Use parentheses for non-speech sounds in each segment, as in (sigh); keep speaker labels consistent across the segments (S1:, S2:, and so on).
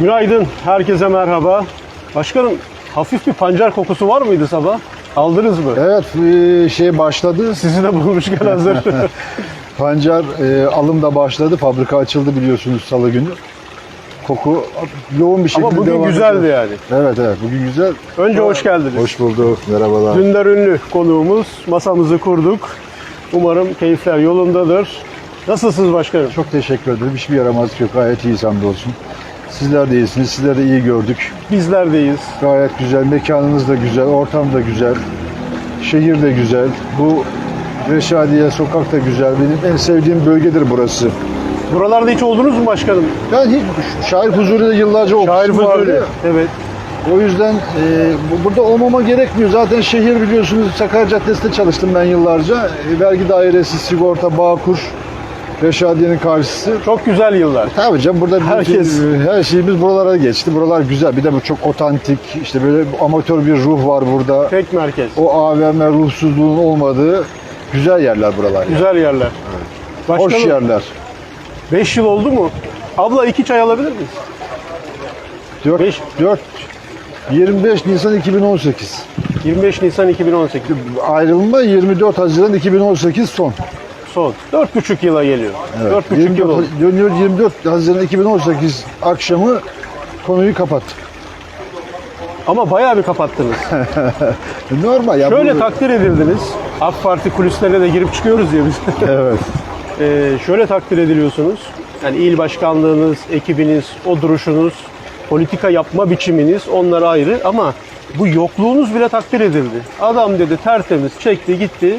S1: Günaydın, herkese merhaba. Başkanım, hafif bir pancar kokusu var mıydı sabah? Aldınız mı?
S2: Evet e, şey başladı.
S1: Sizi de bulmuşken (laughs) hazır.
S2: Pancar e, alım da başladı. Fabrika açıldı biliyorsunuz salı günü. Koku yoğun bir şekilde
S1: Ama bugün
S2: devam
S1: güzeldi
S2: ediyor.
S1: yani.
S2: Evet evet bugün güzel.
S1: Önce hoş geldiniz.
S2: Hoş bulduk. Merhabalar.
S1: Dündar ünlü konuğumuz, masamızı kurduk. Umarım keyifler yolundadır. Nasılsınız başkanım?
S2: Çok teşekkür ederim. Hiçbir yaramazlık yok. Gayet iyiyiz hamdolsun. Sizler de iyisiniz. Sizler de iyi gördük.
S1: Bizler deyiz.
S2: Gayet güzel. Mekanınız da güzel. Ortam da güzel. Şehir de güzel. Bu Reşadiye sokak da güzel. Benim en sevdiğim bölgedir burası.
S1: Buralarda hiç oldunuz mu başkanım?
S2: Ben hiç Şair Fuzuri'de yıllarca
S1: Şair
S2: okumuştum
S1: Fuzuli.
S2: vardı.
S1: Evet.
S2: O yüzden e, bu- burada olmama gerekmiyor. Zaten şehir biliyorsunuz Sakarya Caddesi'nde çalıştım ben yıllarca. E, vergi dairesi, sigorta, Bağkur, Reşadiye'nin karşısı.
S1: Çok güzel yıllar.
S2: Tabii canım burada bütün-
S1: Herkes-
S2: her şeyimiz buralara geçti. Buralar güzel. Bir de bu çok otantik. İşte böyle amatör bir ruh var burada.
S1: Tek merkez.
S2: O AVM ruhsuzluğun olmadığı güzel yerler buralar. yani.
S1: Güzel yerler.
S2: Hoş
S1: Başkanım,
S2: yerler.
S1: 5 yıl oldu mu? Abla iki çay alabilir miyiz?
S2: 4,
S1: Beş-
S2: 4 25 Nisan 2018.
S1: 25 Nisan 2018.
S2: Ayrılma 24 Haziran 2018 son.
S1: Son. 4,5 yıla geliyor. 4,5 yıl
S2: 24,
S1: oldu.
S2: dönüyor 24 Haziran 2018 akşamı konuyu kapattık.
S1: Ama bayağı bir kapattınız. (laughs)
S2: Normal ya.
S1: Şöyle
S2: bu-
S1: takdir edildiniz. AK Parti kulislerine de girip çıkıyoruz ya biz. (laughs)
S2: Evet. (laughs)
S1: Ee, şöyle takdir ediliyorsunuz. Yani il başkanlığınız, ekibiniz, o duruşunuz, politika yapma biçiminiz onlar ayrı ama bu yokluğunuz bile takdir edildi. Adam dedi tertemiz çekti gitti.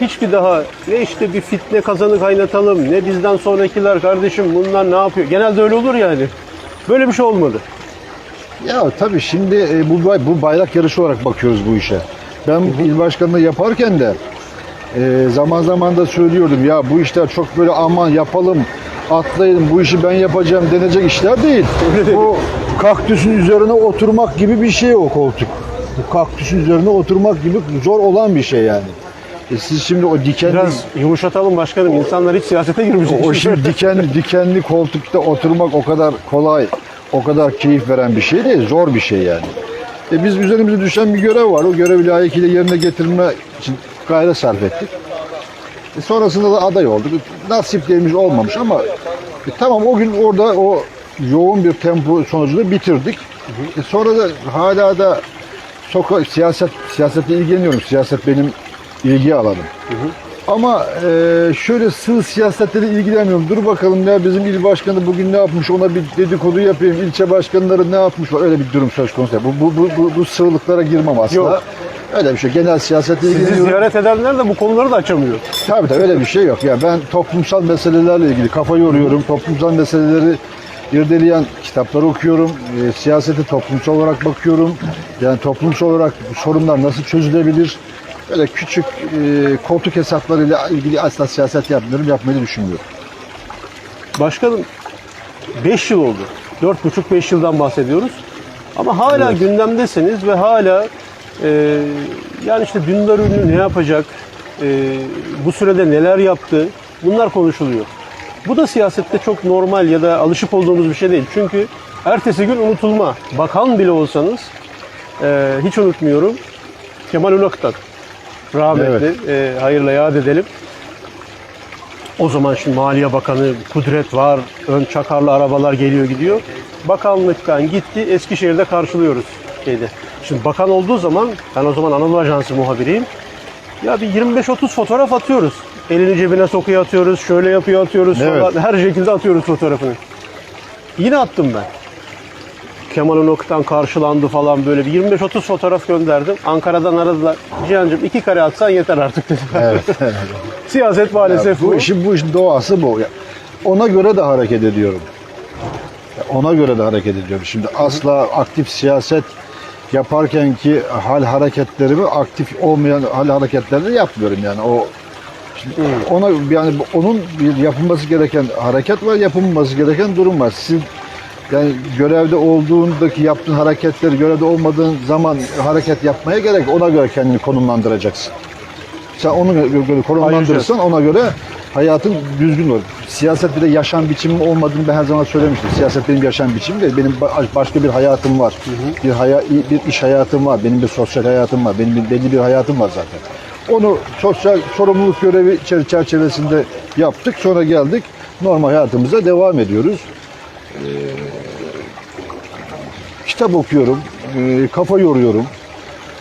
S1: Hiçbir daha ne işte bir fitne kazanı kaynatalım ne bizden sonrakiler kardeşim bunlar ne yapıyor. Genelde öyle olur yani. Böyle bir şey olmadı.
S2: Ya tabii şimdi e, bu bu bayrak yarışı olarak bakıyoruz bu işe. Ben il başkanlığı yaparken de e, zaman zaman da söylüyordum ya bu işler çok böyle aman yapalım atlayalım bu işi ben yapacağım denecek işler değil. (laughs) Bu kaktüsün üzerine oturmak gibi bir şey o koltuk. Bu kaktüsün üzerine oturmak gibi zor olan bir şey yani. E siz şimdi o dikenli
S1: Biraz yumuşatalım başkanım. İnsanlar hiç siyasete girmeyecek.
S2: o (laughs) şimdi diken dikenli koltukta oturmak o kadar kolay, o kadar keyif veren bir şey değil, zor bir şey yani. E biz üzerimize düşen bir görev var. O görevi layıkıyla yerine getirme için gayret sarf ettik. E sonrasında da aday olduk. Nasiplerimiz olmamış ama e tamam o gün orada o yoğun bir tempo sonucunda bitirdik. E sonra da hala da soka siyaset siyasetle ilgileniyorum. Siyaset benim ilgi alanım. Ama e, şöyle sığ siyasetle de ilgilenmiyorum. Dur bakalım ya bizim il başkanı bugün ne yapmış ona bir dedikodu yapayım. İlçe başkanları ne yapmış öyle bir durum söz konusu. Bu, bu, bu, bu, bu sığlıklara girmem aslında.
S1: Yok.
S2: Öyle bir şey. Genel siyasetle
S1: Sizi
S2: ilgileniyorum.
S1: ziyaret edenler de bu konuları da açamıyor.
S2: Tabii tabii öyle bir şey yok. Ya ben toplumsal meselelerle ilgili kafa yoruyorum. Toplumsal meseleleri irdeleyen kitaplar okuyorum. E, siyasete toplumsal olarak bakıyorum. Yani toplumsal olarak sorunlar nasıl çözülebilir? Öyle küçük e, koltuk hesaplarıyla ilgili asla siyaset yapmıyorum. Yapmayı düşünmüyorum.
S1: Başkanım 5 yıl oldu. 4,5-5 yıldan bahsediyoruz. Ama hala gündemdesiniz ve hala e, yani işte Dündar Ünlü ne yapacak, e, bu sürede neler yaptı bunlar konuşuluyor. Bu da siyasette çok normal ya da alışık olduğumuz bir şey değil. Çünkü ertesi gün unutulma. Bakan bile olsanız e, hiç unutmuyorum. Kemal Ünak'tan rahmetli. E, hayırla yad edelim. O zaman şimdi Maliye Bakanı Kudret var, ön çakarlı arabalar geliyor gidiyor. Bakanlıktan gitti, Eskişehir'de karşılıyoruz şeyde. Şimdi bakan olduğu zaman, ben o zaman Anadolu Ajansı muhabiriyim. Ya bir 25-30 fotoğraf atıyoruz. Elini cebine sokuyor atıyoruz, şöyle yapıyor atıyoruz
S2: Evet.
S1: falan. Her şekilde atıyoruz fotoğrafını. Yine attım ben. Kemal Unok'tan karşılandı falan böyle bir 25-30 fotoğraf gönderdim. Ankara'dan aradılar. Cihan'cığım iki kare atsan yeter artık dediler.
S2: Evet. (laughs)
S1: Siyaset maalesef
S2: bu
S1: bu.
S2: işin bu işin doğası bu. Ya, Ona göre de hareket ediyorum. Ya, Ona göre de hareket ediyorum. Şimdi asla aktif siyaset yaparken ki hal hareketlerimi aktif olmayan hal hareketlerini yapmıyorum yani. O şimdi ona yani onun bir yapılması gereken hareket var, yapılmaması gereken durum var. Siz yani görevde olduğundaki yaptığın hareketleri görevde olmadığın zaman hareket yapmaya gerek ona göre kendini konumlandıracaksın. Sen onu göre konumlandırırsan ona göre hayatın düzgün olur. Siyaset bir de yaşam biçimi olmadığını ben her zaman söylemiştim. Siyaset benim yaşam biçimim değil. Benim ba- başka bir hayatım var. Bir, haya, bir iş hayatım var. Benim bir sosyal hayatım var. Benim bir, belli bir hayatım var zaten. Onu sosyal sorumluluk görevi çerçevesinde yaptık. Sonra geldik. Normal hayatımıza devam ediyoruz. Ee, kitap okuyorum. ee, kafa yoruyorum.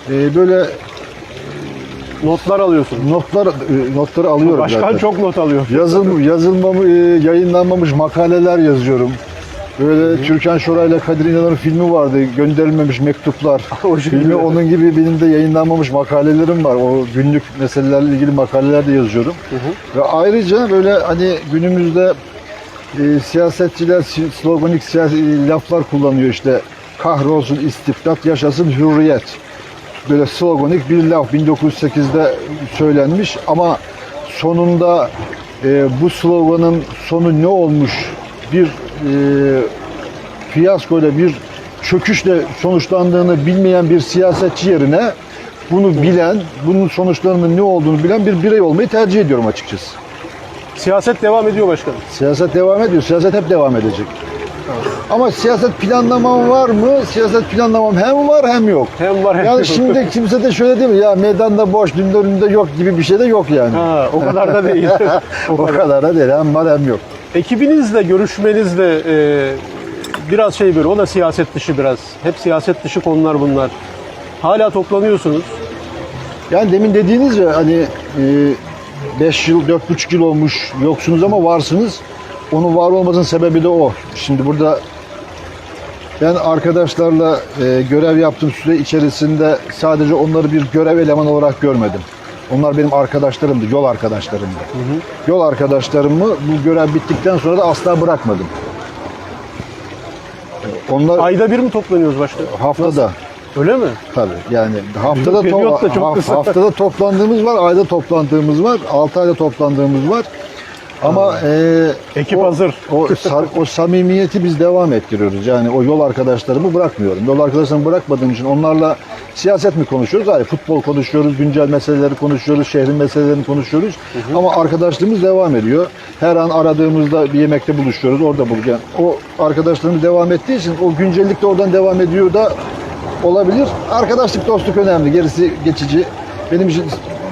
S2: Ee, böyle
S1: Notlar alıyorsun.
S2: notlar e, notları alıyorum
S1: Başkan
S2: zaten.
S1: çok not alıyor.
S2: Yazıl, yazılmamı, e, yayınlanmamış makaleler yazıyorum. Böyle Türkan Şoray'la Kadir İnanır'ın filmi vardı. Gönderilmemiş mektuplar. (laughs)
S1: O şekilde.
S2: filmi onun gibi benim de yayınlanmamış makalelerim var. O günlük meselelerle ilgili makaleler de yazıyorum. Ve ayrıca böyle hani günümüzde e, siyasetçiler si- sloganik siyasi laflar kullanıyor işte. Kahrolsun istibdat, yaşasın hürriyet böyle sloganik bir laf 1908'de söylenmiş ama sonunda e, bu sloganın sonu ne olmuş bir e, fiyaskoyla bir çöküşle sonuçlandığını bilmeyen bir siyasetçi yerine bunu bilen, bunun sonuçlarının ne olduğunu bilen bir birey olmayı tercih ediyorum açıkçası.
S1: Siyaset devam ediyor başkanım.
S2: Siyaset devam ediyor. Siyaset hep devam edecek. Ama siyaset planlamam var mı? Siyaset planlamam hem var hem yok.
S1: Hem var hem
S2: Yani
S1: yok.
S2: şimdi (laughs) kimse de şöyle değil mi? Ya meydanda boş, dün önünde yok gibi bir şey de yok yani.
S1: Ha, o kadar da değil. (laughs)
S2: o kadar da değil. Hem var hem yok.
S1: Ekibinizle, görüşmenizle e, biraz şey böyle, o da siyaset dışı biraz. Hep siyaset dışı konular bunlar. Hala toplanıyorsunuz.
S2: Yani demin dediğiniz ya hani 5 yıl, 4,5 yıl olmuş yoksunuz ama varsınız. Onun var olmasının sebebi de o. Şimdi burada ben arkadaşlarla e, görev yaptığım süre içerisinde sadece onları bir görev elemanı olarak görmedim. Onlar benim arkadaşlarımdı, yol arkadaşlarımdı. Yol arkadaşlarımı bu görev bittikten sonra da asla bırakmadım. Onlar
S1: Ayda bir mi toplanıyoruz başkanım?
S2: haftada.
S1: Öyle mi?
S2: Tabii yani haftada
S1: Periyot da
S2: to-
S1: çok
S2: ha-
S1: kısa.
S2: haftada toplandığımız var, ayda toplandığımız var, 6 ayda toplandığımız var. Ama e,
S1: Ekip
S2: o,
S1: hazır.
S2: O, sar- o samimiyeti biz devam ettiriyoruz. Yani o yol arkadaşlarımı bırakmıyorum. Yol arkadaşlarımı bırakmadığım için onlarla siyaset mi konuşuyoruz? Hayır, futbol konuşuyoruz, güncel meseleleri konuşuyoruz, şehrin meselelerini konuşuyoruz. Ama arkadaşlığımız devam ediyor. Her an aradığımızda bir yemekte buluşuyoruz, orada bulacağız. O arkadaşlığımız devam ettiği için o güncellik de oradan devam ediyor da olabilir. Arkadaşlık, dostluk önemli. Gerisi geçici. Benim için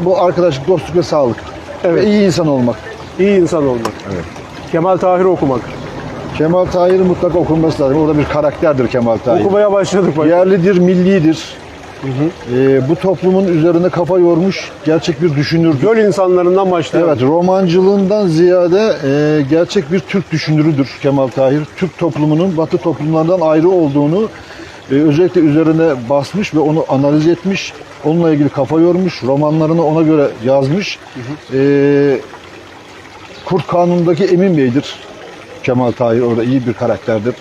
S2: bu arkadaşlık, dostluk ve sağlık.
S1: Evet.
S2: Ve iyi insan olmak.
S1: İyi insan olmak. Kemal Tahir okumak.
S2: Kemal Tahir'in mutlaka okunması lazım. Orada bir karakterdir Kemal Tahir.
S1: Okumaya başladık başkanım.
S2: Yerlidir, millidir. Ee, bu toplumun üzerine kafa yormuş gerçek bir düşünürdür.
S1: Göl insanlarından başlayalım.
S2: Evet, romancılığından ziyade e, gerçek bir Türk düşünürüdür Kemal Tahir. Türk toplumunun Batı toplumlardan ayrı olduğunu e, özellikle üzerine basmış ve onu analiz etmiş. Onunla ilgili kafa yormuş, romanlarını ona göre yazmış. E, Kurt Kanun'daki Emin Bey'dir. Kemal Tahir orada iyi bir karakterdir.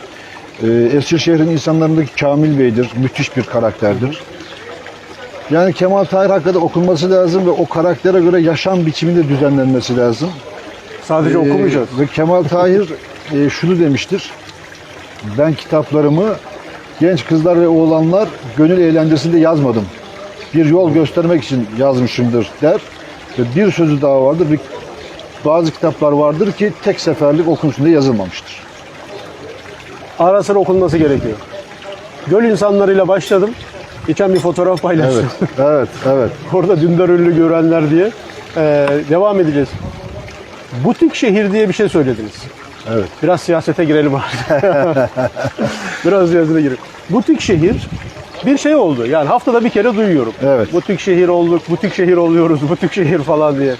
S2: E, Eskişehir'in insanlarındaki Kamil Bey'dir. Müthiş bir karakterdir. Yani Kemal Tahir hakikaten okunması lazım ve o karaktere göre yaşam biçiminde düzenlenmesi lazım.
S1: Sadece
S2: Ee,
S1: okumayacağız.
S2: Ve Kemal Tahir e, şunu demiştir. Ben kitaplarımı genç kızlar ve oğlanlar gönül eğlencesinde yazmadım. Bir yol göstermek için yazmışımdır der. Ve bir sözü daha vardır. Bir, bazı kitaplar vardır ki tek seferlik okunsun diye yazılmamıştır.
S1: Ara sıra okunması gerekiyor. Göl insanlarıyla başladım. Geçen bir fotoğraf paylaştım.
S2: Evet, evet, evet. (laughs)
S1: Orada Dündar Ünlü görenler diye. Ee, devam edeceğiz. Butik şehir diye bir şey söylediniz.
S2: Evet.
S1: Biraz siyasete girelim artık. (laughs) Biraz siyasete girelim. Butik şehir bir şey oldu. Yani haftada bir kere duyuyorum.
S2: Evet.
S1: Butik şehir olduk, butik şehir oluyoruz, butik şehir falan diye.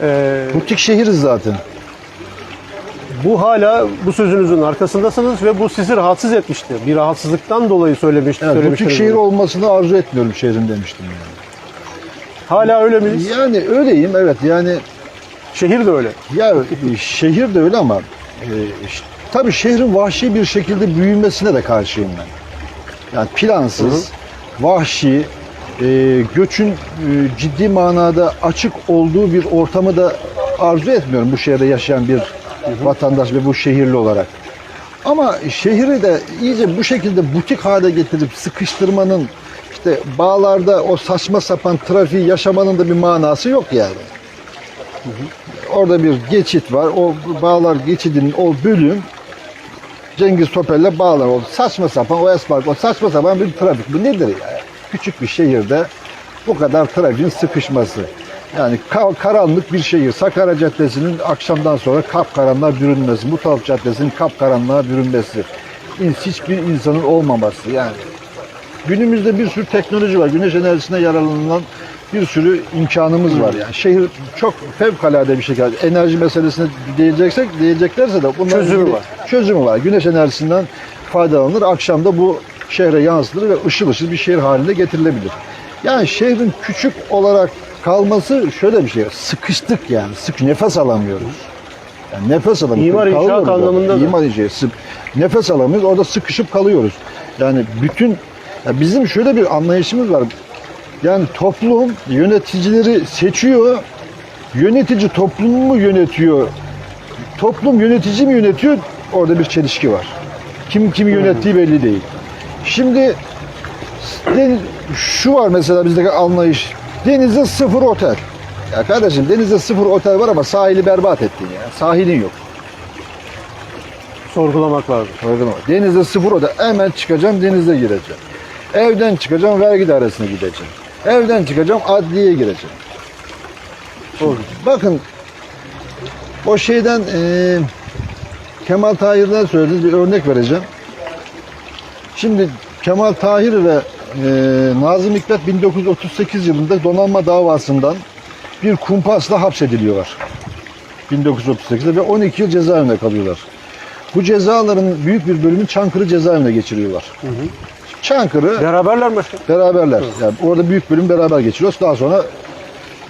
S1: Ee,
S2: Butik şehiriz zaten.
S1: bu hala bu sözünüzün arkasındasınız ve bu sizi rahatsız etmişti. Bir rahatsızlıktan dolayı söylemiş,
S2: Evet, butik şehir olmasını arzu etmiyorum şehrin demiştim yani.
S1: Hala öyle miyiz?
S2: Yani öyleyim evet yani
S1: Şehir de öyle.
S2: Ya e, şehir de öyle ama e, ş- tabii şehrin vahşi bir şekilde büyümesine de karşıyım ben. Yani plansız, vahşi, e, göçün e, ciddi manada açık olduğu bir ortamı da arzu etmiyorum bu şehirde yaşayan bir vatandaş ve bu şehirli olarak. Ama şehri de iyice bu şekilde butik hale getirip sıkıştırmanın işte bağlarda o saçma sapan trafiği yaşamanın da bir manası yok yani. Orada bir geçit var. O bağlar geçidinin o bölüm Cengiz Topel'le bağlar. O saçma sapan o asfalt, o saçma sapan bir trafik. Bu nedir ya? Küçük bir şehirde bu kadar trafiğin sıkışması. Yani ka- karanlık bir şehir. Sakarya Caddesi'nin akşamdan sonra kapkaranlığa bürünmesi. Mutalip Caddesi'nin kapkaranlığa bürünmesi. Hiçbir insanın olmaması yani. Günümüzde bir sürü teknoloji var. Güneş enerjisine yararlanılan bir sürü imkanımız var. Yani şehir çok fevkalade bir şekilde enerji meselesine diyeceksek diyeceklerse de bunların
S1: Çözümü var.
S2: Çözümü var. Güneş enerjisinden faydalanılır. Akşam da bu şehre yansıtılır ve ışıl ışıl bir şehir haline getirilebilir. Yani şehrin küçük olarak kalması şöyle bir şey. Sıkıştık yani. Sık nefes alamıyoruz. Yani nefes alamıyoruz.
S1: İmar inşaat anlamında da.
S2: İmar inşaat. Nefes alamıyoruz. Orada sıkışıp kalıyoruz. Yani bütün ya bizim şöyle bir anlayışımız var. Yani toplum yöneticileri seçiyor. Yönetici toplumu mu yönetiyor? Toplum yönetici mi yönetiyor? Orada bir çelişki var. Kim kimi yönettiği belli değil. Şimdi şu var mesela bizdeki anlayış. Denizde sıfır otel. Ya kardeşim denizde sıfır otel var ama sahili berbat ettin ya. Sahilin yok.
S1: Sorgulamak lazım.
S2: Mı? Denizde sıfır otel. Hemen çıkacağım denize gireceğim. Evden çıkacağım vergi dairesine gideceğim. Evden çıkacağım adliyeye gireceğim.
S1: Doğru.
S2: Bakın o şeyden eee, Kemal Tahir'den söylediğiniz bir örnek vereceğim. Şimdi Kemal Tahir ve eee, Nazım Hikmet 1938 yılında donanma davasından bir kumpasla hapsediliyorlar. 1938'de ve 12 yıl cezaevinde kalıyorlar. Bu cezaların büyük bir bölümünü Çankırı cezaevine geçiriyorlar. Çankırı
S1: Beraberler mi?
S2: Beraberler. Yani orada büyük bölüm beraber geçiriyoruz. Daha sonra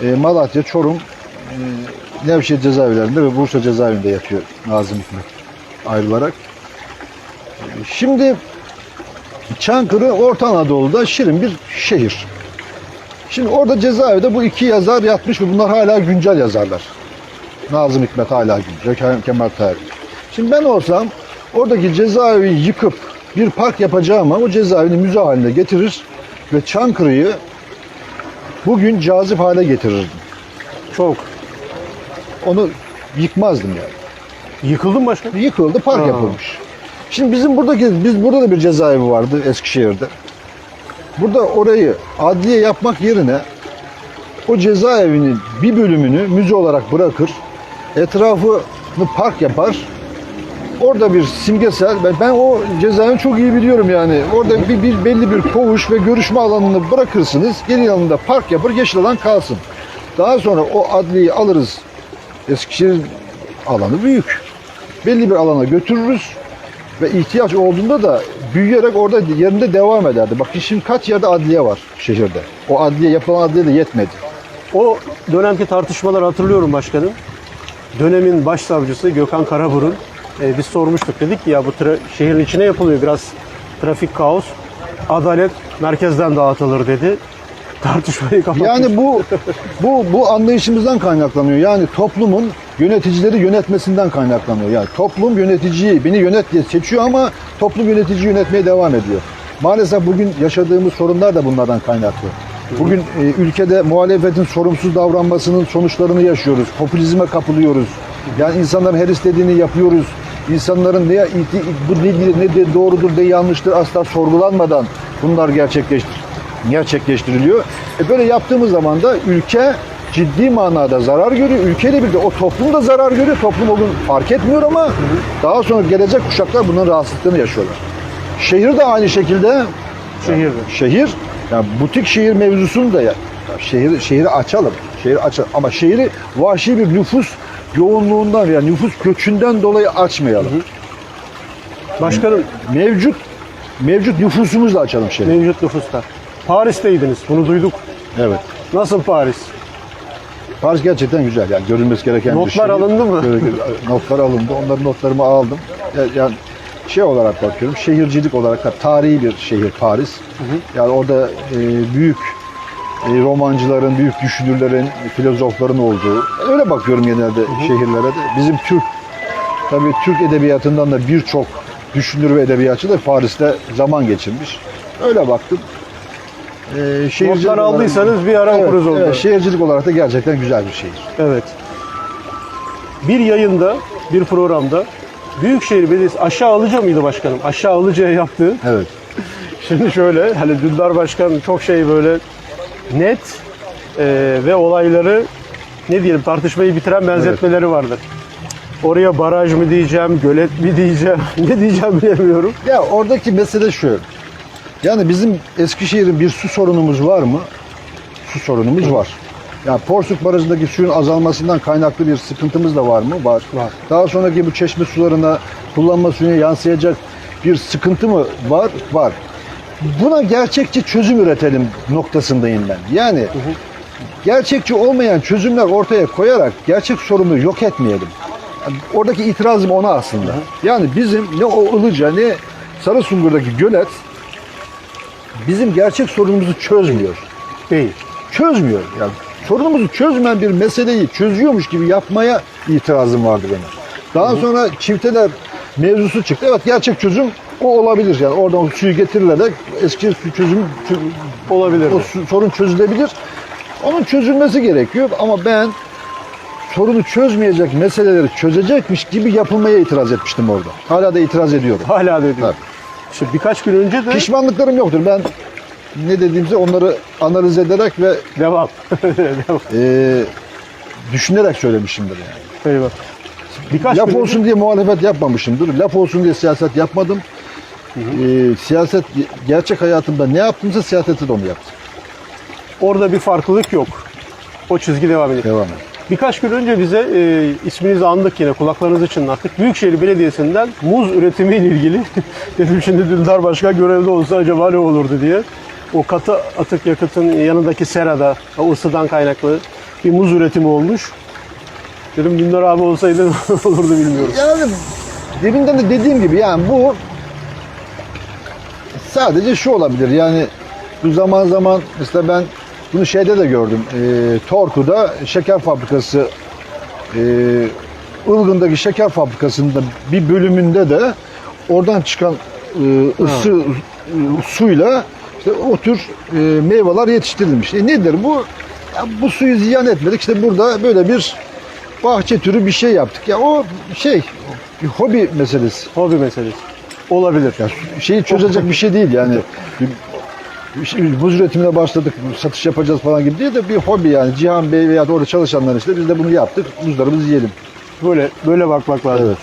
S2: e, Malatya, Çorum, e, Nevşehir cezaevlerinde ve Bursa cezaevinde yatıyor Nazım Hikmet ayrılarak. E, Şimdi Çankırı Orta Anadolu'da şirin bir şehir. Şimdi orada cezaevinde bu iki yazar yatmış ve bunlar hala güncel yazarlar. Nazım Hikmet hala güncel, Ke- Kemal Tahir. Şimdi ben olsam oradaki cezaevi yıkıp bir park yapacağım ama o cezaevini müze haline getirir ve Çankırı'yı bugün cazip hale getirirdim.
S1: Çok.
S2: Onu yıkmazdım yani.
S1: Yıkıldı mı başkanım?
S2: Yıkıldı, park
S1: Ha.
S2: yapılmış. Şimdi bizim buradaki, biz burada da bir cezaevi vardı Eskişehir'de. Burada orayı adliye yapmak yerine o cezaevinin bir bölümünü müze olarak bırakır, etrafını park yapar. Orada bir simgesel, ben, ben o cezaevini çok iyi biliyorum yani. Orada bir, bir belli bir koğuş ve görüşme alanını bırakırsınız. Geri yanında park yapar, yeşil alan kalsın. Daha sonra o adliyeyi alırız. Eskişehir alanı büyük. Belli bir alana götürürüz ve ihtiyaç olduğunda da büyüyerek orada yerinde devam ederdi. Bakın şimdi kaç yerde adliye var şehirde. O adliye yapılan adliye de yetmedi.
S1: O dönemki tartışmaları hatırlıyorum başkanım. Dönemin başsavcısı Gökhan Karaburun e, biz sormuştuk dedik ki ya bu tra- şehrin içine yapılıyor biraz trafik kaos. Adalet merkezden dağıtılır dedi. (laughs) Tartışmayı kapatmış.
S2: Yani bu bu bu anlayışımızdan kaynaklanıyor. Yani toplumun yöneticileri yönetmesinden kaynaklanıyor. Yani toplum yöneticiyi beni yönet diye seçiyor ama toplum yönetici yönetmeye devam ediyor. Maalesef bugün yaşadığımız sorunlar da bunlardan kaynaklı. Bugün e, ülkede muhalefetin sorumsuz davranmasının sonuçlarını yaşıyoruz. Popülizme kapılıyoruz. Yani insanların her istediğini yapıyoruz. İnsanların ne bu ne, ne de doğrudur ne yanlıştır asla sorgulanmadan bunlar gerçekleştir gerçekleştiriliyor. E böyle yaptığımız zaman da ülke ciddi manada zarar görüyor. Ülkeyle birlikte o toplum da zarar görüyor. Toplum o gün fark etmiyor ama daha sonra gelecek kuşaklar bunların rahatsızlıklarını yaşıyorlar. Şehir de aynı şekilde
S1: Şehirde.
S2: şehir yani butik şehir mevzusunu da ya, ya şehir şehri açalım. Şehir açalım ama şehri vahşi bir nüfus yoğunluğundan yani nüfus göçünden dolayı açmayalım.
S1: Başkanım
S2: Mevcut mevcut nüfusumuzla açalım şehri.
S1: mevcut nüfusta. Paris'teydiniz. Bunu duyduk.
S2: Evet.
S1: Nasıl Paris?
S2: Paris gerçekten güzel. Yani görülmesi gereken bir
S1: Notlar
S2: şey.
S1: alındı mı?
S2: Notlar alındı. Onların notlarımı aldım. Ya- Yani şey olarak bakıyorum, şehircilik olarak da tarihi bir şehir Paris. Yani orada e, büyük romancıların, büyük düşünürlerin, filozofların olduğu. Öyle bakıyorum genelde şehirlere de. Bizim Türk, tabii Türk edebiyatından da birçok düşünür ve edebiyatçı da Paris'te zaman geçirmiş. Öyle baktım. E, şehircilik
S1: Notlar
S2: olarak-
S1: aldıysanız bir ara
S2: Evet,
S1: okuruz onları.
S2: evet, şehircilik olarak da gerçekten güzel bir şehir.
S1: Evet. bir yayında, bir programda Büyükşehir Belediyesi aşağı alıca mıydı başkanım? Aşağı alıcaya yaptığı.
S2: Evet. (laughs)
S1: Şimdi şöyle hani Dündar Başkan çok şey böyle net e, ve olayları ne diyelim tartışmayı bitiren benzetmeleri vardır. Oraya baraj mı diyeceğim, gölet mi diyeceğim, (laughs) ne diyeceğim bilemiyorum.
S2: Ya oradaki mesele şu. Yani bizim Eskişehir'in bir su sorunumuz var mı? Su sorunumuz var. Ya Porsuk Barajı'ndaki suyun azalmasından kaynaklı bir sıkıntımız da var mı? Var.
S1: Var.
S2: Daha sonraki bu çeşme sularına, kullanma suyuna yansıyacak bir sıkıntı mı var? Var. Buna gerçekçi çözüm üretelim noktasındayım ben. Yani gerçekçi olmayan çözümler ortaya koyarak gerçek sorunu yok etmeyelim. Yani Oradaki itirazım ona aslında. Yani bizim ne o Ilıca ne Sarısungur'daki gölet bizim gerçek sorunumuzu çözmüyor.
S1: Değil.
S2: Çözmüyor. Yani sorunumuzu çözmeyen bir meseleyi çözüyormuş gibi yapmaya itirazım vardı benim. Daha sonra çifteler mevzusu çıktı. Evet gerçek çözüm o olabilir. Yani oradan o suyu getirilerek eski su çözüm
S1: Olabilir.
S2: o su- sorun çözülebilir. Onun çözülmesi gerekiyor ama ben sorunu çözmeyecek meseleleri çözecekmiş gibi yapılmaya itiraz etmiştim orada. Hala da itiraz ediyorum.
S1: Hala da ediyor.
S2: Tabii.
S1: İşte birkaç gün önce de
S2: Pişmanlıklarım yoktur. Ben ne dediğimse onları analiz ederek ve
S1: devam. (laughs) devam.
S2: e, düşünerek söylemişimdir yani.
S1: Eyvah. Birkaç
S2: Laf
S1: gün önce-
S2: olsun diye muhalefet yapmamışımdır. Laf olsun diye siyaset yapmadım. E, siyaset gerçek hayatımda ne yaptımsa siyasette de onu yaptım.
S1: orada bir farklılık yok. O çizgi devam ediyor.
S2: Devam et.
S1: Birkaç gün önce bize e, isminizi andık yine kulaklarınızı çınlattık. Büyükşehir Belediyesi'nden muz üretimiyle ilgili (laughs) dedim şimdi Dündar Başkan görevde olsa acaba ne olurdu diye. O katı atık yakıtın yanındaki serada o ısıdan kaynaklı bir muz üretimi olmuş. Dedim Dündar abi olsaydı (laughs) ne olurdu bilmiyorum.
S2: Yani deminden de dediğim gibi yani bu sadece şu olabilir yani bu zaman zaman mesela ben bunu şeyde de gördüm. E, Torku'da şeker fabrikası e, Ilgın'daki şeker fabrikasında bir bölümünde de oradan çıkan e, ısı e, suyla işte o tür e, meyveler yetiştirilmiş. E nedir bu? Ya bu suyu ziyan etmedik. İşte burada böyle bir bahçe türü bir şey yaptık. Ya o şey bir hobi meselesi.
S1: Hobi meselesi. Olabilir.
S2: Ya şeyi çözecek bir şey değil yani. Şey- Buz üretimine başladık, satış yapacağız falan gibi değil de bir hobi yani. Cihan Bey veya orada çalışanlar işte biz de bunu yaptık. Buzlarımızı yiyelim.
S1: Böyle böyle bakmak lazım.
S2: Evet.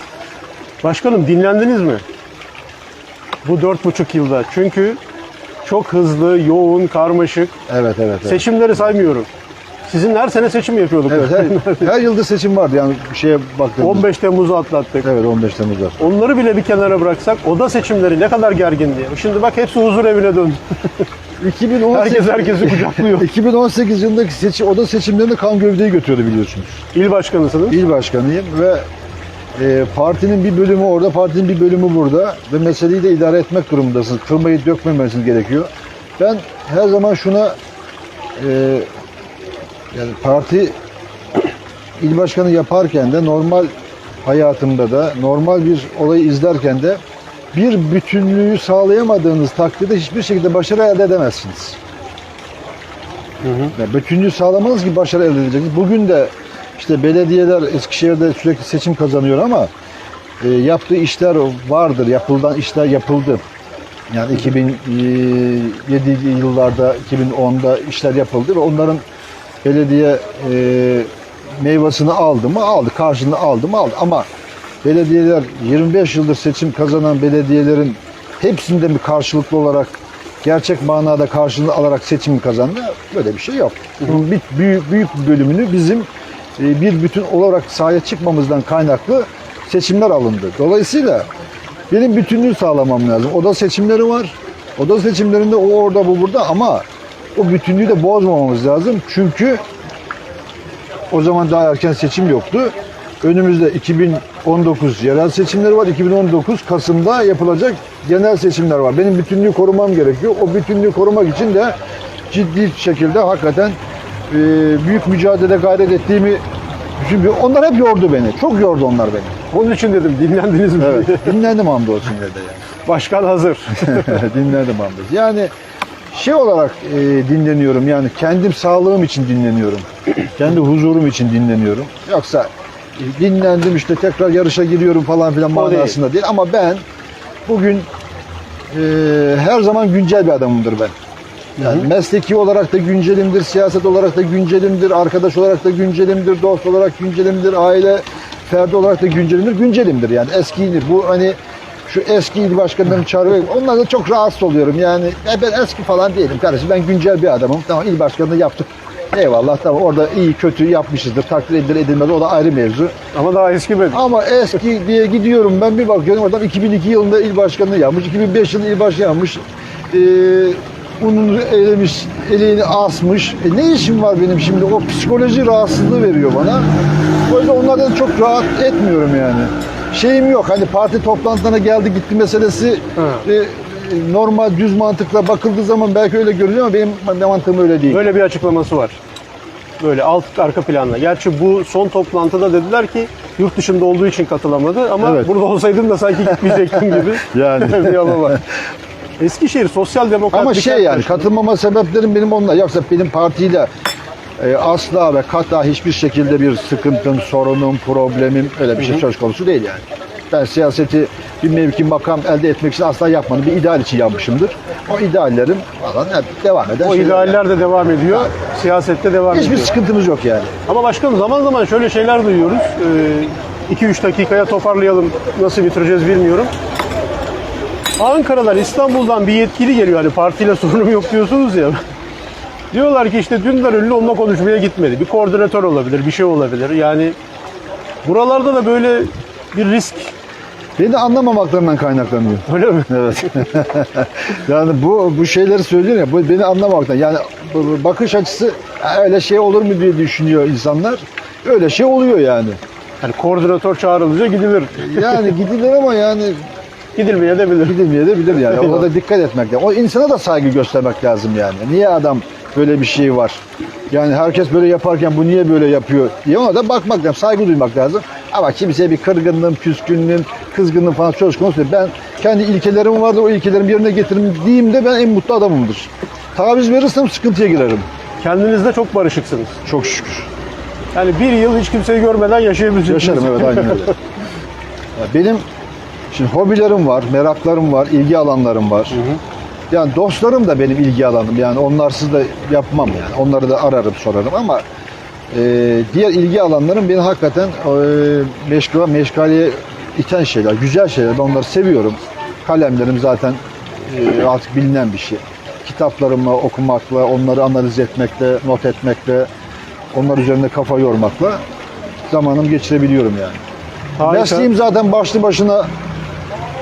S1: Başkanım dinlendiniz mi? Bu dört buçuk yılda. Çünkü çok hızlı, yoğun, karmaşık.
S2: Evet, evet. evet.
S1: Seçimleri saymıyorum. Sizin her sene seçim yapıyorduk.
S2: Evet, her, (laughs) her yılda seçim vardı yani bir şeye baktığımızda.
S1: 15 Temmuz'u atlattık.
S2: Evet 15 Temmuz'da.
S1: Onları bile bir kenara bıraksak oda seçimleri ne kadar gergin diye. Şimdi bak hepsi huzur evine döndü. (laughs)
S2: 2018,
S1: Herkes herkesi kucaklıyor. (laughs)
S2: 2018 yılındaki seçim, oda seçimlerinde kan gövdeyi götürdü biliyorsunuz.
S1: İl başkanısınız.
S2: İl başkanıyım ve e, partinin bir bölümü orada, partinin bir bölümü burada ve meseleyi de idare etmek durumundasınız. Kırmayı dökmemeniz gerekiyor. Ben her zaman şuna e, yani parti (clears throat) il başkanı yaparken de normal hayatımda da normal bir olayı izlerken de bir bütünlüğü sağlayamadığınız takdirde hiçbir şekilde başarı elde edemezsiniz. Yani bütünlüğü sağlamanız ki başarı elde edeceksiniz. Bugün de işte belediyeler Eskişehir'de sürekli seçim kazanıyor ama e, yaptığı işler vardır. Yapıldan işler yapıldı. Yani 2007 yıllarda, 2010'da işler yapıldı ve onların belediye e, meyvasını aldı mı? Aldı. Karşılığını aldı mı? Aldı. Ama belediyeler 25 yıldır seçim kazanan belediyelerin hepsinde mi karşılıklı olarak gerçek manada karşılığını alarak seçim kazandı? Böyle bir şey yok. Bunun bir, büyük, büyük bölümünü bizim e, bir bütün olarak sahaya çıkmamızdan kaynaklı seçimler alındı. Dolayısıyla benim bütünlüğü sağlamam lazım. Oda seçimleri var. Oda seçimlerinde o orada bu burada ama o bütünlüğü de bozmamamız lazım. Çünkü o zaman daha erken seçim yoktu. Önümüzde 2019 yerel seçimleri var. 2019 Kasım'da yapılacak genel seçimler var. Benim bütünlüğü korumam gerekiyor. O bütünlüğü korumak için de ciddi şekilde hakikaten e, büyük mücadele gayret ettiğimi düşünüyorum. Onlar hep yordu beni. Çok yordu onlar beni.
S1: Onun için dedim dinlendiniz mi?
S2: Evet. Dinlendim hamdolsun yerde yani.
S1: Başkan hazır. (laughs)
S2: dinlendim hamdolsun. Yani şey olarak e, dinleniyorum yani kendim sağlığım için dinleniyorum. (clears throat) Kendi huzurum için dinleniyorum. Yoksa dinlendim işte tekrar yarışa giriyorum falan filan
S1: O değil.
S2: manasında değil. Ama ben bugün e, her zaman güncel bir adamımdır ben. Yani mesleki olarak da güncelimdir, siyaset olarak da güncelimdir, arkadaş olarak da güncelimdir, dost olarak güncelimdir, aile ferdi olarak da güncelimdir, güncelimdir yani eskidir. Bu hani şu eski il başkanlarını çağırıyor. Onlardan çok rahatsız oluyorum yani. Ya ben eski falan değilim kardeşim. Ben güncel bir adamım. Tamam il başkanlığı yaptık. Eyvallah tamam orada iyi kötü yapmışızdır. Takdir edilir edilmez o da ayrı mevzu.
S1: Ama daha eski benim.
S2: Ama eski diye gidiyorum ben bir bakıyorum adam 2002 yılında il başkanlığı yapmış, 2005 yılında il başkanı yapmış. Ee, ununu elemiş, eleğini asmış. E ne işim var benim şimdi? O psikoloji rahatsızlığı veriyor bana. O yüzden onlardan çok rahat etmiyorum yani. Şeyim yok hani parti toplantılarına geldi gitti meselesi e, normal düz mantıkla bakıldığı zaman belki öyle görünüyor ama benim mantığım öyle değil.
S1: Böyle bir açıklaması var. Böyle alt arka planla. Gerçi bu son toplantıda dediler ki yurt dışında olduğu için katılamadı ama
S2: Evet.
S1: burada olsaydım da sanki gitmeyecektim (laughs) gibi
S2: Yani. (laughs)
S1: bir hava var. Eskişehir Sosyal Demokrat
S2: Ama şey yani katılmama sebeplerim benim onlar. Yoksa benim partiyle e, asla ve kata hiçbir şekilde bir sıkıntım, sorunum, problemim öyle bir şey söz konusu değil yani. Ben siyaseti bir mevki makam elde etmek için asla yapmadım. Bir ideal için yapmışımdır. O ideallerim falan hep devam eden
S1: O
S2: şeyler
S1: idealler de devam ediyor. Siyasette devam
S2: yani. Hiçbir
S1: ediyor.
S2: sıkıntımız yok yani.
S1: Ama başkanım zaman zaman şöyle şeyler duyuyoruz. 2-3 dakikaya toparlayalım. Nasıl bitireceğiz bilmiyorum. Ankara'dan, İstanbul'dan bir yetkili geliyor. Hani partiyle (laughs) sorunum yok diyorsunuz ya. Diyorlar ki işte Dündar Ünlü onunla konuşmaya gitmedi. Bir koordinatör olabilir, bir şey olabilir. Yani buralarda da böyle bir risk.
S2: Beni anlamamaklarından kaynaklanıyor.
S1: Öyle mi?
S2: Evet. (laughs) yani bu bu şeyleri söylüyor ya bu beni anlamaktan. Yani bakış açısı "Ha, öyle şey olur mu diye düşünüyor insanlar. Öyle şey oluyor yani.
S1: Hani koordinatör çağrılınca gidilir.
S2: Yani (laughs) gidilir ama yani
S1: Gidilmeye de bilir.
S2: gidilmeye de bilir yani. Ona da dikkat etmek lazım. O insana da saygı göstermek lazım yani. Niye adam böyle bir şey var? Yani herkes böyle yaparken bu niye böyle yapıyor diye ona da bakmak lazım. Saygı duymak lazım. Ama kimseye bir kırgınlığım, küskünlüğüm, kızgınlığım falan söz konusu değil. Ben kendi ilkelerim vardır. O ilkelerimi yerine getirdiğimde ben en mutlu adamımdır. Taviz verirsem sıkıntıya girerim.
S1: Kendinizde çok barışıksınız.
S2: Çok şükür.
S1: Yani bir yıl hiç kimseyi görmeden yaşayabileceksiniz.
S2: Yaşarım evet aynen öyle. (laughs) Benim şimdi hobilerim var, meraklarım var, ilgi alanlarım var. Yani dostlarım da benim ilgi alanım. Yani onlarsız da yapmam yani. Onları da ararım, sorarım ama e, diğer ilgi alanlarım beni hakikaten e, meşgul, meşgaleye iten şeyler, güzel şeyler. Ben onları seviyorum. Kalemlerim zaten e, artık bilinen bir şey. Kitaplarımı okumakla, onları analiz etmekle, not etmekle, onlar üzerinde kafa yormakla zamanımı geçirebiliyorum yani.
S1: Harika.
S2: Mesleğim zaten başlı başına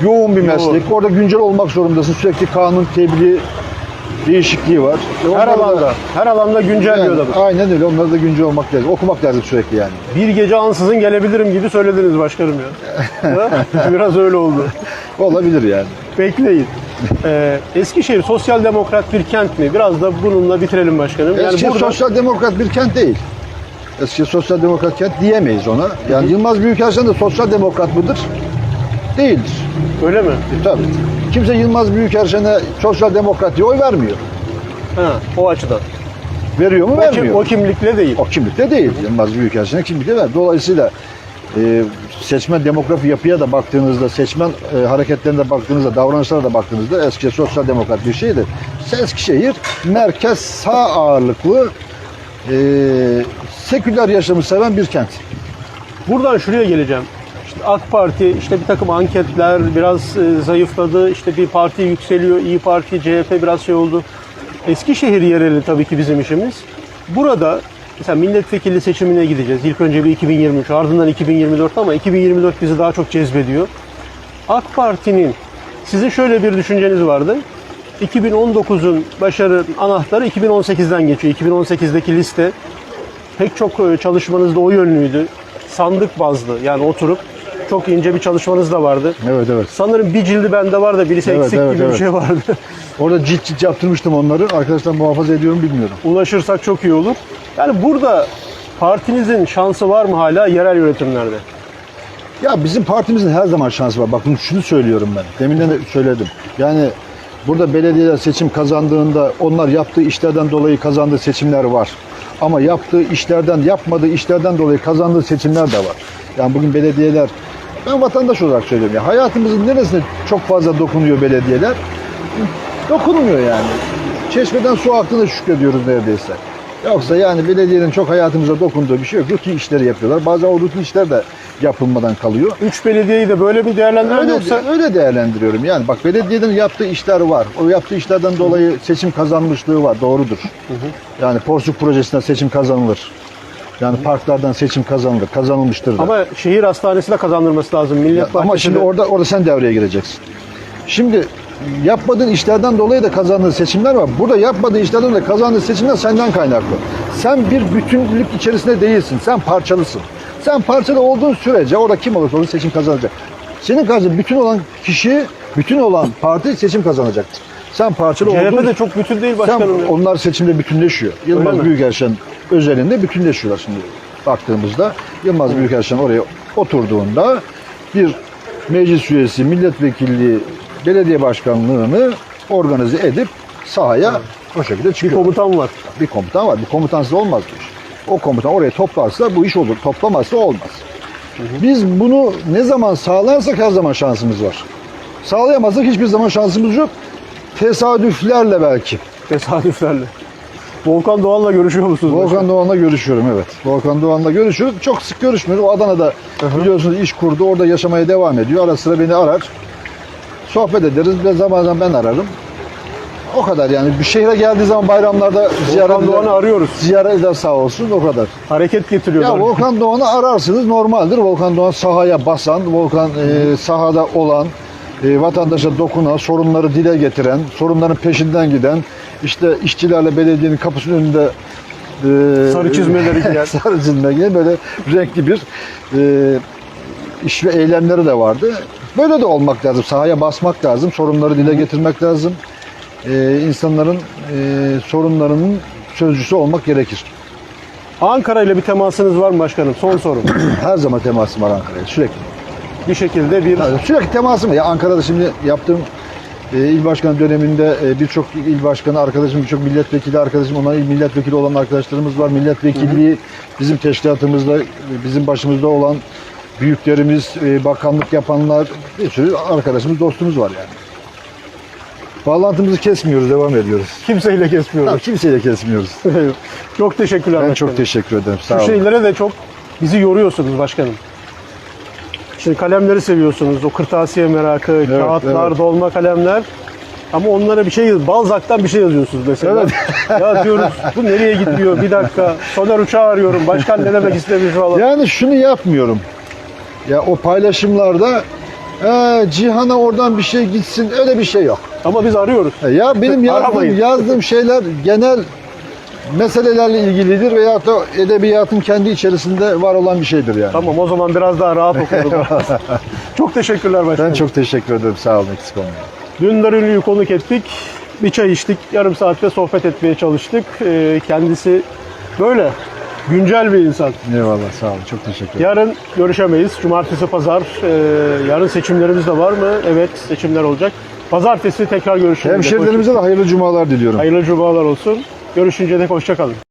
S2: yoğun bir meslek. Orada güncel olmak zorundasın. Sürekli kanun, tebliğ, değişikliği var. E
S1: Her
S2: onları da-
S1: alanda, her alanda güncel
S2: Yani,
S1: adamız.
S2: aynen öyle. Onları da güncel olmak lazım. Okumak lazım sürekli yani.
S1: Bir gece ansızın gelebilirim gibi söylediniz başkanım ya. (laughs) Biraz öyle oldu.
S2: Olabilir yani.
S1: Bekleyin. Ee, Eskişehir sosyal demokrat bir kent mi? Biraz da bununla bitirelim başkanım. Yani
S2: Eskişehir
S1: burada
S2: sosyal demokrat bir kent değil. Eskişehir sosyal demokrat kent diyemeyiz ona. Yani Yılmaz Büyükelçin de sosyal demokrat mıdır? Değildir.
S1: öyle mi?
S2: E, tabii. Kimse Yılmaz Büyükelçin'e sosyal demokrat diye oy vermiyor.
S1: Ha, o açıdan.
S2: Veriyor mu?
S1: O, kim-
S2: Vermiyor.
S1: o kimlikle değil.
S2: O kimlikte değil. Yılmaz Büyükelçin'e kimlikte ver. Dolayısıyla e, seçmen demografi yapıya da baktığınızda, seçmen e, hareketlerine de baktığınızda, davranışlara da baktığınızda Eskişehir sosyal demokrat bir şeydir. Eskişehir merkez sağ ağırlıklı e, seküler yaşamı seven bir kent.
S1: Buradan şuraya geleceğim. AK Parti işte bir takım anketler biraz e, zayıfladı. İşte bir parti yükseliyor. İyi Parti, CHP biraz şey oldu. Eskişehir yereli tabii ki bizim işimiz. Burada mesela milletvekili seçimine gideceğiz. İlk önce bir 2023 ardından 2024 ama 2024 bizi daha çok cezbediyor. AK Parti'nin sizin şöyle bir düşünceniz vardı. 2019'un başarı anahtarı 2018'den geçiyor. 2018'deki liste pek çok e, çalışmanız da o yönlüydü. Sandık bazlı yani oturup çok ince bir çalışmanız da vardı.
S2: Evet evet.
S1: Sanırım bir cildi bende var da birisi
S2: Evet,
S1: eksik
S2: evet,
S1: gibi bir
S2: evet.
S1: şey vardı. (laughs)
S2: Orada cilt cilt yaptırmıştım onları. Arkadaşlar muhafaza ediyorum bilmiyorum.
S1: Ulaşırsak çok iyi olur. Yani burada partinizin şansı var mı hala yerel yönetimlerde?
S2: Ya bizim partimizin her zaman şansı var. Bakın şunu söylüyorum ben. Deminden de söyledim. Yani burada belediyeler seçim kazandığında onlar yaptığı işlerden dolayı kazandığı seçimler var. Ama yaptığı işlerden, yapmadığı işlerden dolayı kazandığı seçimler de var. Yani bugün belediyeler, ben vatandaş olarak söylüyorum ya, hayatımızın neresine çok fazla dokunuyor belediyeler? Dokunmuyor yani. Çeşmeden su aktığına şükrediyoruz neredeyse. Yoksa yani belediyenin çok hayatımıza dokunduğu bir şey yok. Rutin işleri yapıyorlar. Bazen o rutin işler de yapılmadan kalıyor.
S1: Üç belediyeyi de böyle bir değerlendirelim
S2: Öyle,
S1: yoksa
S2: öyle değerlendiriyorum. Yani bak belediyenin yaptığı işler var. O yaptığı işlerden dolayı seçim kazanmışlığı var. Doğrudur. Yani Porsuk projesinden seçim kazanılır. Yani parklardan seçim kazanılır. Kazanılmıştır da.
S1: ama şehir hastanesine kazandırması lazım. Millet
S2: Ya, ama şimdi orada orada sen devreye gireceksin. Şimdi yapmadığın işlerden dolayı da kazandığın seçimler var. Burada yapmadığın işlerden de kazandığın seçimler senden kaynaklı. Sen bir bütünlük içerisinde değilsin. Sen parçalısın. Sen parçalı olduğun sürece orada kim olursa olsun seçim kazanacak. Senin karşında bütün olan kişi, bütün olan parti seçim kazanacaktır. Sen parçalı
S1: CHP
S2: olduğun
S1: de çok bütün değil
S2: sen,
S1: başkanım. ya.
S2: onlar seçimde bütünleşiyor. Yılmaz
S1: mi?
S2: Büyükelçen özelinde bütünleşiyorlar şimdi baktığımızda. Yılmaz Büyükelçen oraya oturduğunda bir meclis üyesi, milletvekilliği, belediye başkanlığını organize edip sahaya o şekilde
S1: bir
S2: çıkıyor.
S1: komutan var.
S2: Bir komutan var. Bir komutansız olmaz bu iş. O komutan oraya toplarsa bu iş olur. Toplamazsa olmaz. Biz bunu ne zaman sağlarsak her zaman şansımız var. Sağlayamazsak hiçbir zaman şansımız yok. Tesadüflerle belki.
S1: Tesadüflerle. Volkan Doğan'la görüşüyor musunuz?
S2: Volkan Doğan'la görüşüyorum evet. Volkan Doğan'la görüşüyoruz. Çok sık görüşmüyoruz. O Adana'da biliyorsunuz iş kurdu. Orada yaşamaya devam ediyor. Ara sıra beni arar. Sohbet ederiz. Bir de zaman zaman ben ararım. O kadar yani. Bir şehre geldiği zaman bayramlarda ziyaret
S1: Volkan Doğan'ı arıyoruz.
S2: ziyaret eder sağ olsun. O kadar.
S1: Hareket getiriyorlar.
S2: Ya Volkan Doğan'ı ararsınız normaldir. Volkan Doğan sahaya basan, Volkan e, sahada olan, e, vatandaşa dokunan, sorunları dile getiren, sorunların peşinden giden, işte işçilerle belediyenin kapısının önünde e,
S1: Sarı çizmeleri (laughs) giyen.
S2: sarı çizme giyen böyle renkli bir e, iş ve eylemleri de vardı. Böyle de olmak lazım. Sahaya basmak lazım. Sorunları dile getirmek lazım. E, insanların e, sorunlarının sözcüsü olmak gerekir.
S1: Ankara ile bir temasınız var mı başkanım? Son sorum. (clears throat)
S2: Her zaman temasım var Ankara'ya sürekli.
S1: Bir şekilde bir
S2: Yani sürekli temasım. Ya Ankara'da şimdi yaptığım e, il başkanı döneminde e, birçok il başkanı arkadaşım, birçok milletvekili arkadaşım, onlar il milletvekili olan arkadaşlarımız var. Milletvekilliği bizim teşkilatımızda, bizim başımızda olan büyüklerimiz, e, bakanlık yapanlar, bir sürü arkadaşımız, dostumuz var yani. Bağlantımızı kesmiyoruz, devam ediyoruz.
S1: kimseyle kesmiyoruz.
S2: Tabii kimseyle kesmiyoruz. (laughs)
S1: çok teşekkürler
S2: Ben
S1: başkanım.
S2: çok teşekkür ederim. Sağ
S1: Bu
S2: olun.
S1: şeylere de çok bizi yoruyorsunuz başkanım. Şimdi kalemleri seviyorsunuz. O kırtasiye merakı, kağıtlar,
S2: evet.
S1: dolma kalemler. Ama onlara bir şey Balzac'tan bir şey yazıyorsunuz mesela. (laughs) ya diyoruz bu nereye gidiyor? Bir dakika. Soner Uçağı arıyorum. Başkan ne demek istemiş falan.
S2: Yani şunu yapmıyorum. Ya o paylaşımlarda "Ee, Cihan'a oradan bir şey gitsin öyle bir şey yok.
S1: Ama biz arıyoruz.
S2: Ya benim (laughs) yazdığım, yazdığım şeyler genel meselelerle ilgilidir veya da edebiyatın kendi içerisinde var olan bir şeydir yani.
S1: Tamam o zaman biraz daha rahat (laughs) okuyalım. çok teşekkürler başkanım.
S2: Ben çok teşekkür ederim. Sağ olun eksik olmayın.
S1: Dündar Ünlü'yü konuk ettik. Bir çay içtik. Yarım saatte sohbet etmeye çalıştık. Ee, kendisi böyle güncel bir insan.
S2: Eyvallah sağ olun. Çok teşekkür ederim.
S1: Yarın görüşemeyiz. Cumartesi, pazar. Ee, yarın seçimlerimiz de var mı? Evet, seçimler olacak. Pazartesi tekrar görüşürüz.
S2: Hemşerilerimize de hayırlı cumalar diliyorum.
S1: Hayırlı cumalar olsun. Görüşünce de hoşça kalın.